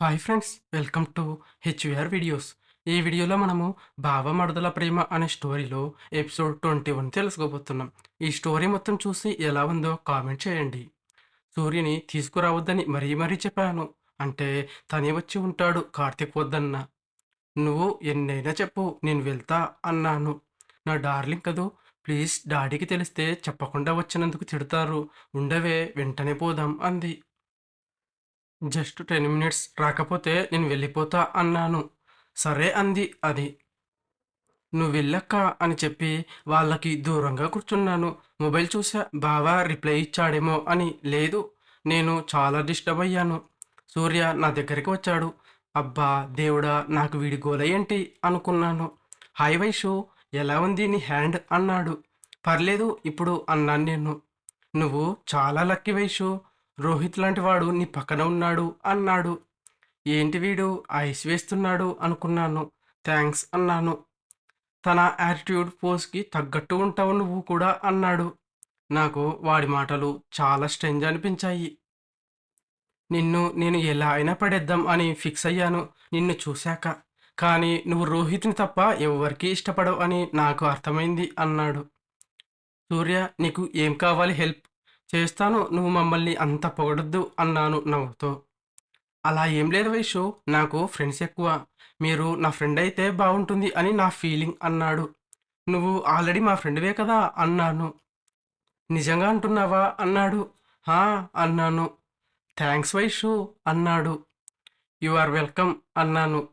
Hi friends welcome to HVR videos ఈ వీడియోలో మనము బావ మడదల ప్రేమ అనే స్టోరీలో ఎపిసోడ్ ట్వంటీ వన్ తెలుసుకోబోతున్నాం. ఈ స్టోరీ మొత్తం చూసి ఎలా ఉందో కామెంట్ చేయండి. సూర్యుని తీసుకురావద్దని మరీ మరీ చెప్పాను. అంటే తనే వచ్చి ఉంటాడు కార్తీక్ వద్దన్న. నువ్వు ఎన్నైనా చెప్పు నేను వెళ్తా అన్నాను. నా డార్లింగ్ కదూ ప్లీజ్ డాడీకి తెలిస్తే చెప్పకుండా వచ్చినందుకు తిడతారు. ఉండవే వెంటనే పోదాం అంది. జస్ట్ టెన్ మినిట్స్ రాకపోతే నేను వెళ్ళిపోతా అన్నాను. సరే అంది అది. నువ్వు వెళ్ళక్క అని చెప్పి వాళ్ళకి దూరంగా కూర్చున్నాను. మొబైల్ చూసా బావా రిప్లై ఇచ్చాడేమో అని లేదు నేను చాలా డిస్టర్బ్ అయ్యాను. సూర్య నా దగ్గరికి వచ్చాడు. అబ్బా దేవుడా నాకు వీడి గోల ఏంటి? అనుకున్నాను. హాయ్ వైషు ఎలా ఉంది నీ హ్యాండ్? అన్నాడు. పర్లేదు ఇప్పుడు అన్నాను నేను. నువ్వు చాలా లక్కీ వైషు. రోహిత్ లాంటి వాడు నీ పక్కన ఉన్నాడు అన్నాడు. ఏంటి వీడు? ఐస్ వేస్తున్నాడు అనుకున్నాను. థ్యాంక్స్ అన్నాను. తన యాటిట్యూడ్ పోస్కి తగ్గట్టు ఉంటావు నువ్వు కూడా అన్నాడు. నాకు వాడి మాటలు చాలా స్ట్రెంజ్ అనిపించాయి. నిన్ను నేను ఎలా అయినా పడేద్దాం అని ఫిక్స్ అయ్యాను నిన్ను చూశాక. కానీ నువ్వు రోహిత్ని తప్ప ఎవరికీ ఇష్టపడవు అని నాకు అర్థమైంది అన్నాడు. సూర్య నీకు ఏం కావాలి హెల్ప్? చేస్తాను నువ్వు మమ్మల్ని అంత పొగడొద్దు అన్నాను నవ్వుతో. అలా ఏం లేదు వైషు నాకు ఫ్రెండ్స్ ఎక్కువ. మీరు నా ఫ్రెండ్ అయితే బాగుంటుంది అని నా ఫీలింగ్ అన్నాడు. నువ్వు ఆల్రెడీ మా ఫ్రెండ్వే కదా అన్నాను. నిజంగా అంటున్నావా అన్నాడు. హా అన్నాను. థ్యాంక్స్ వైషు అన్నాడు. యు ఆర్ వెల్కమ్ అన్నాను.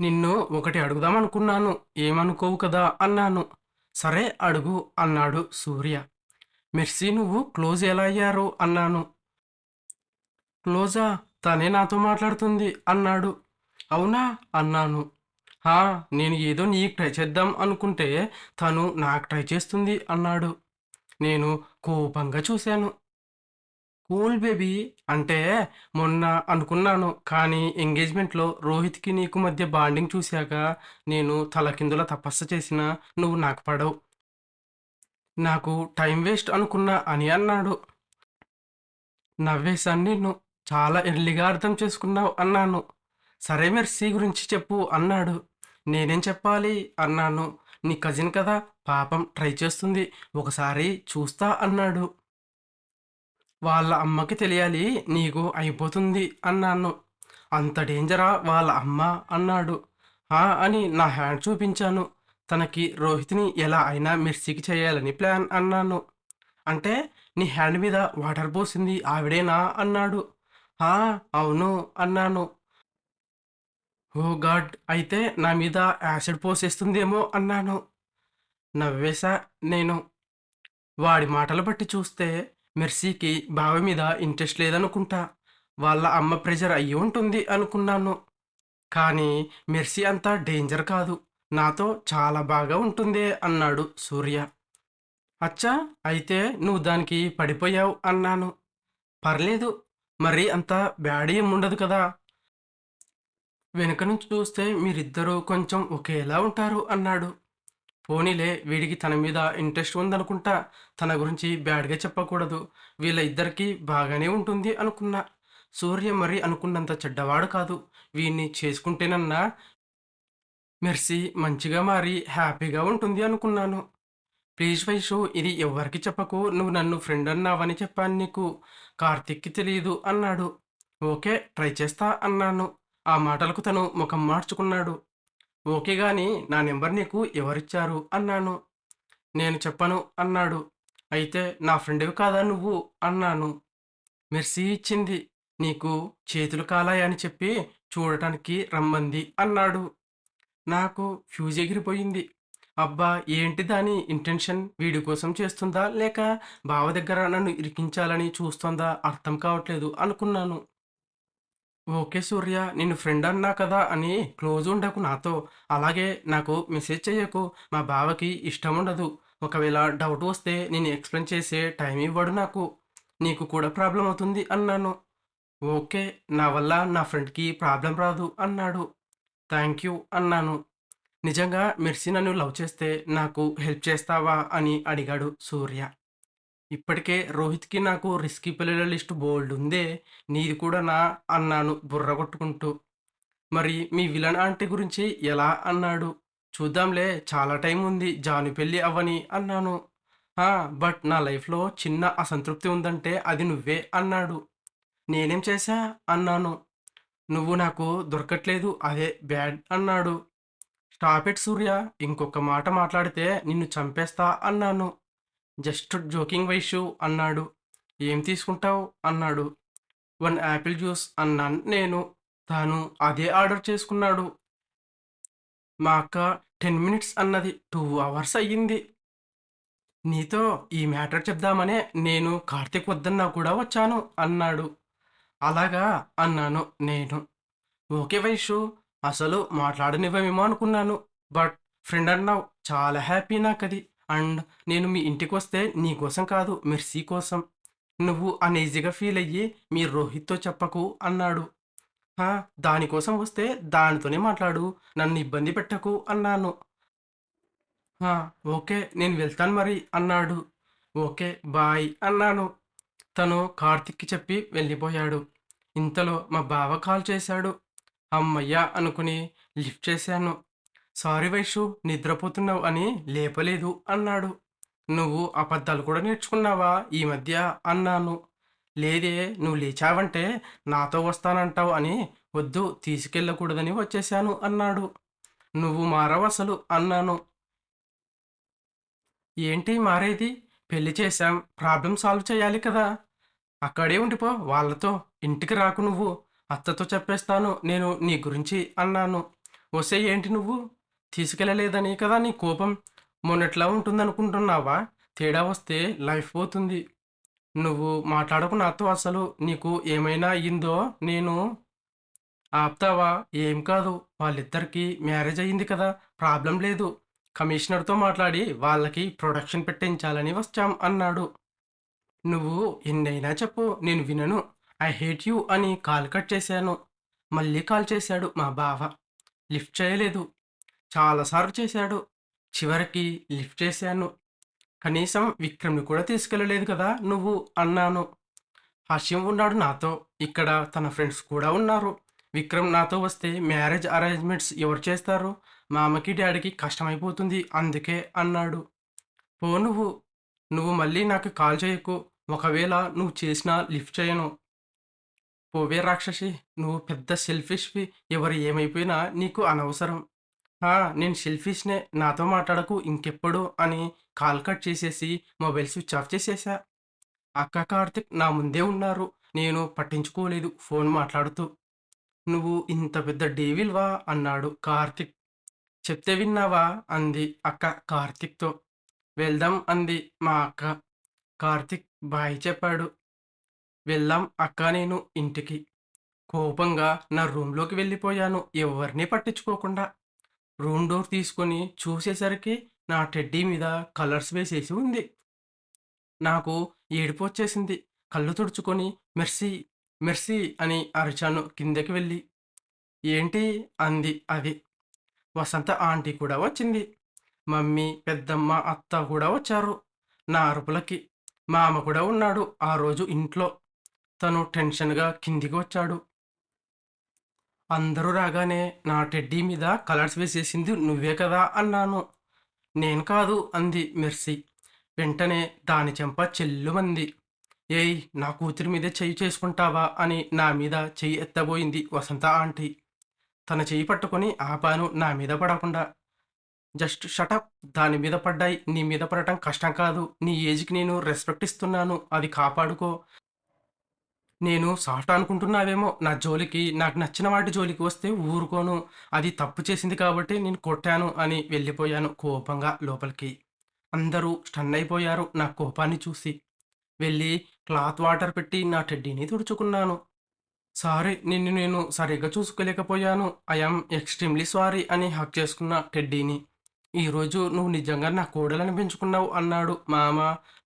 నిన్ను ఒకటి అడుగుదాం అనుకున్నాను ఏమనుకోవు కదా అన్నాను. సరే అడుగు అన్నాడు సూర్య. మెర్సీ నువ్వు క్లోజ్ ఎలా అయ్యారు అన్నాను. క్లోజా? తనే నాతో మాట్లాడుతుంది అన్నాడు. అవునా? అన్నాను. హా నేను ఏదో నీకు ట్రై చేద్దాం అనుకుంటే తను నాకు ట్రై చేస్తుంది అన్నాడు. నేను కోపంగా చూశాను. కూల్ బేబీ అంటే మొన్న అనుకున్నాను కానీ ఎంగేజ్మెంట్లో రోహిత్కి నీకు మధ్య బాండింగ్ చూశాక నేను తలకిందుల తపస్సు చేసినా నువ్వు నాకు పడవు. నాకు టైం వేస్ట్ అనుకున్నా అని అన్నాడు. నవ్వేశాను నిన్ను. చాలా ఎర్లీగా అర్థం చేసుకున్నావు అన్నాను. సరే మెర్సీ గురించి చెప్పు అన్నాడు. నేనేం చెప్పాలి అన్నాను. నీ కజిన్ కదా పాపం ట్రై చేస్తుంది. ఒకసారి చూస్తా అన్నాడు. వాళ్ళ అమ్మకి తెలియాలి నీకు అయిపోతుంది అన్నాను. అంత డేంజరా వాళ్ళ అమ్మ అన్నాడు. అని నా హ్యాండ్ చూపించాను. తనకి రోహిత్ని ఎలా అయినా మిర్చికి చేయాలని ప్లాన్ అన్నాను. అంటే నీ హ్యాండ్ మీద వాటర్ పోసింది ఆవిడేనా అన్నాడు. అవును అన్నాను. ఓ గాడ్ అయితే నా మీద యాసిడ్ పోసేస్తుందేమో అన్నాను. నవ్వేశా నేను. వాడి మాటలు బట్టి చూస్తే మెర్సీకి బావ మీద ఇంట్రెస్ట్ లేదనుకుంటా. వాళ్ళ అమ్మ ప్రెజర్ అయ్యి ఉంటుంది అనుకున్నాను. కానీ మెర్సీ అంత డేంజర్ కాదు. నాతో చాలా బాగా ఉంటుంది అన్నాడు సూర్య. అచ్చా అయితే నువ్వు దానికి పడిపోయావు అన్నాను. పర్లేదు మరి అంత బ్యాడ్ ఏం ఉండదు కదా. వెనుక నుంచి చూస్తే మీరిద్దరూ కొంచెం ఒకేలా ఉంటారు అన్నాడు. పోనీలే వీడికి తన మీద ఇంట్రెస్ట్ ఉందనుకుంటా తన గురించి బ్యాడ్గా చెప్పకూడదు. వీళ్ళ ఇద్దరికీ బాగానే ఉంటుంది అనుకున్నా. సూర్య మరి అనుకున్నంత చెడ్డవాడు కాదు. వీడిని చేసుకుంటేనన్నా మెర్సీ మంచిగా మారి హ్యాపీగా ఉంటుంది అనుకున్నాను. ప్లీజ్ వైషు ఇది ఎవరికి చెప్పకు. నువ్వు నన్ను ఫ్రెండ్ అన్నావని చెప్పాను నీకు. కార్తిక్కి తెలియదు అన్నాడు. ఓకే ట్రై చేస్తా అన్నాను. ఆ మాటలకు తను ముఖం మార్చుకున్నాడు. ఓకే గాని నా నెంబర్ నీకు ఎవరిచ్చారు అన్నాను. నేను చెప్పను అన్నాడు. అయితే నా ఫ్రెండ్వి కాదా నువ్వు? అన్నాను. మెర్సీ ఇచ్చింది. నీకు చేతులు కాలాయని చెప్పి చూడటానికి రమ్మంది అన్నాడు. నాకు ఫ్యూజ్ ఎగిరిపోయింది. అబ్బా ఏంటి దాని ఇంటెన్షన్? వీడి కోసం చేస్తుందా? లేక బావ దగ్గర నన్ను ఇరికించాలని చూస్తుందా? అర్థం కావట్లేదు అనుకున్నాను. ఓకే సూర్య నేను ఫ్రెండ్ అన్నా కదా అని క్లోజ్ ఉండకు నాతో. అలాగే నాకు మెసేజ్ చేయకు మా బావకి ఇష్టం ఉండదు. ఒకవేళ డౌట్ వస్తే నేను ఎక్స్ప్లెయిన్ చేసే టైం ఇవ్వడు నాకు. నీకు కూడా ప్రాబ్లం అవుతుంది అన్నాను. ఓకే నా వల్ల నా ఫ్రెండ్కి ప్రాబ్లం రాదు అన్నాడు. థ్యాంక్ యూ అన్నాను నిజంగా మెర్సీ నన్ను లవ్ చేస్తే నాకు హెల్ప్ చేస్తావా అని అడిగాడు సూర్య ఇప్పటికే రోహిత్‌కి నాకు రిస్కీ పిల్లల లిస్ట్ బోల్డ్ ఉందే నీది కూడా నా అన్నాను బుర్ర కొట్టుకుంటూ మరి మీ విలన్ ఆంటీ గురించి ఎలా అన్నాడు. చూద్దాంలే చాలా టైం ఉంది జాను పెళ్ళి అవ్వని అన్నాను. బట్ నా లైఫ్‌లో చిన్న అసంతృప్తి ఉందంటే అది నువ్వే అన్నాడు. నేనేం చేశా అన్నాను. నువ్వు నాకు దొరకట్లేదు అదే బ్యాడ్ అన్నాడు. స్టాప్ ఇట్ సూర్య ఇంకొక మాట మాట్లాడితే నిన్ను చంపేస్తా అన్నాను. జస్ట్ జోకింగ్ వైషు అన్నాడు. ఏం తీసుకుంటావు అన్నాడు. వన్ యాపిల్ జ్యూస్ అన్నాను నేను. తాను అదే ఆర్డర్ చేసుకున్నాడు. మా అక్క 10 మినిట్స్ అన్నది టూ అవర్స్ అయ్యింది. నీతో ఈ మ్యాటర్ చెప్దామనే నేను కార్తీక్ వద్దన్నా కూడా వచ్చాను అన్నాడు. అలాగా అన్నాను నేను. ఓకే వైషు అసలు మాట్లాడనివ్వమేమో అనుకున్నాను. బట్ ఫ్రెండ్ అన్నావు చాలా హ్యాపీ నాకది. అండ్ నేను మీ ఇంటికొస్తే నీకోసం కాదు మెర్సీ కోసం. నువ్వు అనేజీగా ఫీల్ అయ్యి మీ రోహిత్‌తో చెప్పకు అన్నాడు. దానికోసం వస్తే దానితోనే మాట్లాడు. నన్ను ఇబ్బంది పెట్టకు అన్నాను. ఓకే. నేను వెళ్తాను మరి అన్నాడు. ఓకే. బాయ్ అన్నాను. తను కార్తిక్కి చెప్పి వెళ్ళిపోయాడు. ఇంతలో మా బావ కాల్ చేశాడు. అమ్మయ్యా అనుకుని లిఫ్ట్ చేశాను. సారీ వైషు నిద్రపోతున్నావు అని లేపలేదు అన్నాడు. నువ్వు అబద్ధాలు కూడా నేర్చుకున్నావా ఈ మధ్య అన్నాను. లేదే నువ్వు లేచావంటే నాతో వస్తానంటావు అని వద్దు తీసుకెళ్ళకూడదని వచ్చేశాను అన్నాడు. నువ్వు మారవసలు అన్నాను. ఏంటి మారేది? పెళ్ళి చేశాం. ప్రాబ్లం సాల్వ్ చేయాలి కదా! అక్కడే ఉండిపో వాళ్ళతో. ఇంటికి రాకు నువ్వు. అత్తతో చెప్పేస్తాను నేను నీ గురించి అన్నాను. వసే ఏంటి నువ్వు? తీసుకెళ్ళలేదని కదా నీ కోపం. మొన్నట్లా ఉంటుందనుకుంటున్నావా? తేడా వస్తే లైఫ్ పోతుంది. నువ్వు మాట్లాడకు నాతో అసలు. నీకు ఏమైనా అయ్యిందో నేను ఆపుతావా? ఏం కాదు. వాళ్ళిద్దరికీ మ్యారేజ్ అయింది కదా! ప్రాబ్లం లేదు. కమిషనర్‌తో మాట్లాడి వాళ్ళకి ప్రొడక్షన్ పెట్టించాలని వచ్చాం అన్నాడు. నువ్వు ఎన్నైనా చెప్పు నేను వినను. ఐ హేట్ యూ అని కాల్ కట్ చేశాను. మళ్ళీ కాల్ చేశాడు మా బావ. లిఫ్ట్ చేయలేదు. చాలా సార్లు చేశాడు. చివరికి లిఫ్ట్ చేశాను. కనీసం విక్రమ్‌ని కూడా తీసుకెళ్ళలేదు కదా నువ్వు అన్నాను. హర్షం ఉన్నాడు నాతో. ఇక్కడ తన ఫ్రెండ్స్ కూడా ఉన్నారు. విక్రమ్ నాతో వస్తే మ్యారేజ్ అరేంజ్‌మెంట్స్ ఎవరు చేస్తారు? మామకి, డాడీకి కష్టమైపోతుంది అందుకే అన్నాడు. పో నువ్వు. నువ్వు మళ్ళీ నాకు కాల్ చేయకు. ఒకవేళ నువ్వు చేసినా లిఫ్ట్ చేయను. పోవే రాక్షసి. నువ్వు పెద్ద సెల్ఫిష్‌వి. ఎవరు ఏమైపోయినా నీకు అనవసరం. నేను సెల్ఫిష్‌నే. నాతో మాట్లాడకు ఇంకెప్పుడు అని కాల్ కట్ చేసేసి మొబైల్ స్విచ్ ఆఫ్ చేసేసా అక్క, కార్తిక్ నా ముందే ఉన్నారు. నేను పట్టించుకోలేదు ఫోన్ మాట్లాడుతూ. నువ్వు ఇంత పెద్ద డేవిల్‌వా అన్నాడు కార్తిక్ చెప్తే విన్నావా? అంది అక్క కార్తీక్‌తో. వెళ్దాం అంది మా అక్క. కార్తిక్ బాయ్ చెప్పాడు. వెళ్ళాం అక్క నేను ఇంటికి. కోపంగా నా రూమ్‌లోకి వెళ్ళిపోయాను ఎవరిని పట్టించుకోకుండా. రూమ్ డోర్ తీసుకొని చూసేసరికి నా టెడ్డీ మీద కలర్స్ వేసేసి ఉంది. నాకు ఏడుపు వచ్చేసింది కళ్ళు తుడుచుకొని మెర్సీ, మెర్సీ అని అరిచాను కిందకి వెళ్ళి. ఏంటి? అంది అది. వసంత ఆంటీ కూడా వచ్చింది. మమ్మీ, పెద్దమ్మ, అత్త కూడా వచ్చారు. నా అరుపులకి. మామ కూడా ఉన్నాడు ఆ రోజు ఇంట్లో. తను టెన్షన్‌గా కిందికి వచ్చాడు. అందరూ రాగానే నా టెడ్డీ మీద కలర్స్ వేసేసింది నువ్వే కదా అన్నాను. నేను కాదు అంది మెర్సీ. వెంటనే దాని చెంప చెల్లుమంది. ఏయ్ నా కూతురి మీద చెయ్యి చేసుకుంటావా అని నా మీద చెయ్యి ఎత్తబోయింది వసంత ఆంటీ. తన చెయ్యి పట్టుకొని ఆపాను నా మీద పడకుండా. జస్ట్ షటప్ దాని మీద పడ్డాయి నీ మీద పడటం కష్టం కాదు. నీ ఏజ్‌కి నేను రెస్పెక్ట్ ఇస్తున్నాను. అది కాపాడుకో. నేను సాఫ్ట్ అనుకుంటున్నావేమో నా జోలికి నాకు నచ్చిన వాటి జోలికి వస్తే ఊరుకోను. అది తప్పు చేసింది కాబట్టి నేను కొట్టాను అని వెళ్ళిపోయాను కోపంగా లోపలికి. అందరూ స్టన్ అయిపోయారు నా కోపాన్ని చూసి. వెళ్ళి క్లాత్ వాటర్ పెట్టి నా టెడ్డీని తుడుచుకున్నాను. సారీ నిన్ను నేను సరిగ్గా చూసుకోలేకపోయాను. ఐఎమ్ ఎక్స్‌ట్రీమ్‌లీ సారీ అని హక్ చేసుకున్న టెడ్డీని. ఈరోజు నువ్వు నిజంగా నా కోడలని పెంచుకున్నావు అన్నాడు మామ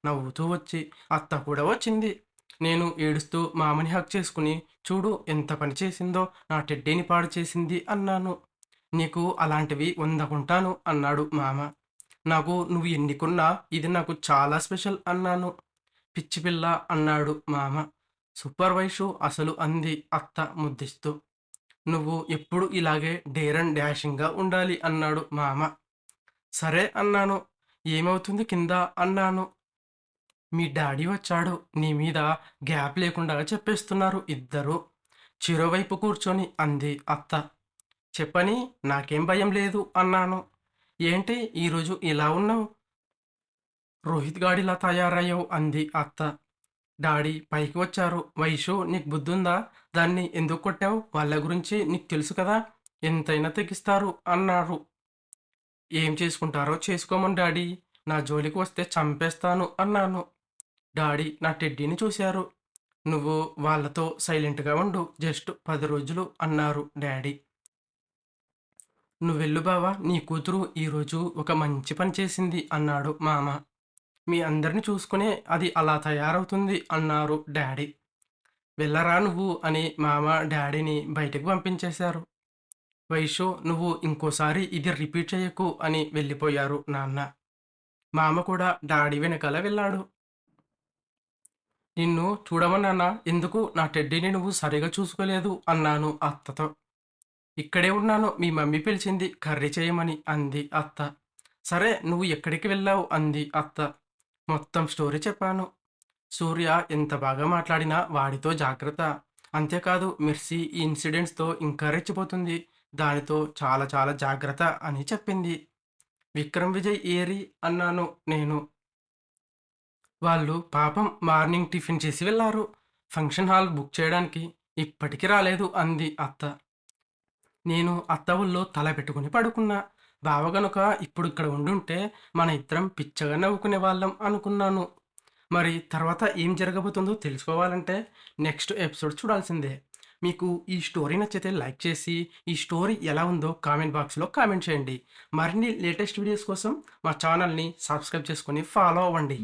నవ్వుతూ వచ్చి. అత్త కూడా వచ్చింది. నేను ఏడుస్తూ మామని హక్ చేసుకుని చూడు ఎంత పని చేసిందో నా టెడ్డీని పాడు చేసింది అన్నాను. నీకు అలాంటివి వందకుంటాను అన్నాడు మామ. నాకు నువ్వు ఎన్ని కొన్నా ఇది నాకు చాలా స్పెషల్ అన్నాను. పిచ్చి పిల్ల అన్నాడు మామ. సూపర్ వైషు అసలు అంది అత్త ముద్దిస్తూ. నువ్వు ఎప్పుడు ఇలాగే డేర్ అండ్ డాషింగ్‌గా ఉండాలి అన్నాడు మామ. సరే అన్నాను. ఏమవుతుంది కింద అన్నాను. మీ డాడీ వచ్చాడు. నీ మీద గ్యాప్ లేకుండా చెప్పేస్తున్నారు ఇద్దరూ. చిరువైపు కూర్చొని అంది అత్త. చెప్పని నాకేం భయం లేదు అన్నాను. ఏంటి ఈరోజు ఇలా ఉన్నావు? రోహిత్ గాడిలా తయారయ్యావు అంది అత్త. డాడీ పైకి వచ్చారు. వైషూ నీకు బుద్ధుందా? దాన్ని ఎందుకు కొట్టావు? వాళ్ళ గురించి నీకు తెలుసు కదా! ఎంతైనా తెగిస్తారు అన్నారు. ఏం చేసుకుంటారో చేసుకోమని డాడీ. నా జోలికి వస్తే చంపేస్తాను అన్నాను. డాడీ నా టెడ్డీని చూశారు. నువ్వు వాళ్ళతో సైలెంట్‌గా ఉండు. జస్ట్ పది రోజులు అన్నారు డాడీ. నువ్వెళ్ళు బావా నీ కూతురు ఈరోజు ఒక మంచి పని చేసింది అన్నాడు మామ. మీ అందరిని చూసుకునే అది అలా తయారవుతుంది అన్నారు డాడీ. వెళ్ళరా నువ్వు అని మామ డాడీని బయటకు పంపించేశారు. వైషో నువ్వు ఇంకోసారి ఇది రిపీట్ చేయకు అని వెళ్ళిపోయారు నాన్న. మామ కూడా డాడీ వెనకాల వెళ్ళాడు. నిన్ను చూడమన్నానా? ఎందుకు నా టెడ్డీని నువ్వు సరిగా చూసుకోలేదు అన్నాను అత్తతో. ఇక్కడే ఉన్నాను. మీ మమ్మీ పిలిచింది కర్రీ చేయమని అంది అత్త. సరే నువ్వు ఎక్కడికి వెళ్ళావు అంది అత్త. మొత్తం స్టోరీ చెప్పాను. సూర్య ఎంత బాగా మాట్లాడినా వాడితో జాగ్రత్త. అంతేకాదు మెర్సీ ఈ ఇన్సిడెంట్స్‌తో ఇంకా రెచ్చిపోతుంది. దానితో చాలా చాలా జాగ్రత్త అని చెప్పింది. విక్రమ్ విజయ్ ఏరి అన్నాను నేను. వాళ్ళు పాపం మార్నింగ్ టిఫిన్ చేసి వెళ్ళారు ఫంక్షన్ హాల్ బుక్ చేయడానికి ఇప్పటికి రాలేదు అంది అత్త. నేను అత్త ఊళ్ళో తల పెట్టుకుని పడుకున్నా. బావ గనుక ఇప్పుడు ఇక్కడ ఉండుంటే మన ఇద్దరం పిచ్చగా నవ్వుకునే వాళ్ళం అనుకున్నాను. మరి తర్వాత ఏం జరగబోతుందో తెలుసుకోవాలంటే నెక్స్ట్ ఎపిసోడ్ చూడాల్సిందే. మీకు ఈ స్టోరీ నచ్చితే లైక్ చేసి, ఈ స్టోరీ ఎలా ఉందో కామెంట్ బాక్స్‌లో కామెంట్ చేయండి. మరిన్ని లేటెస్ట్ వీడియోస్ కోసం మా ఛానల్‌ని సబ్స్క్రైబ్ చేసుకొని ఫాలో అవ్వండి.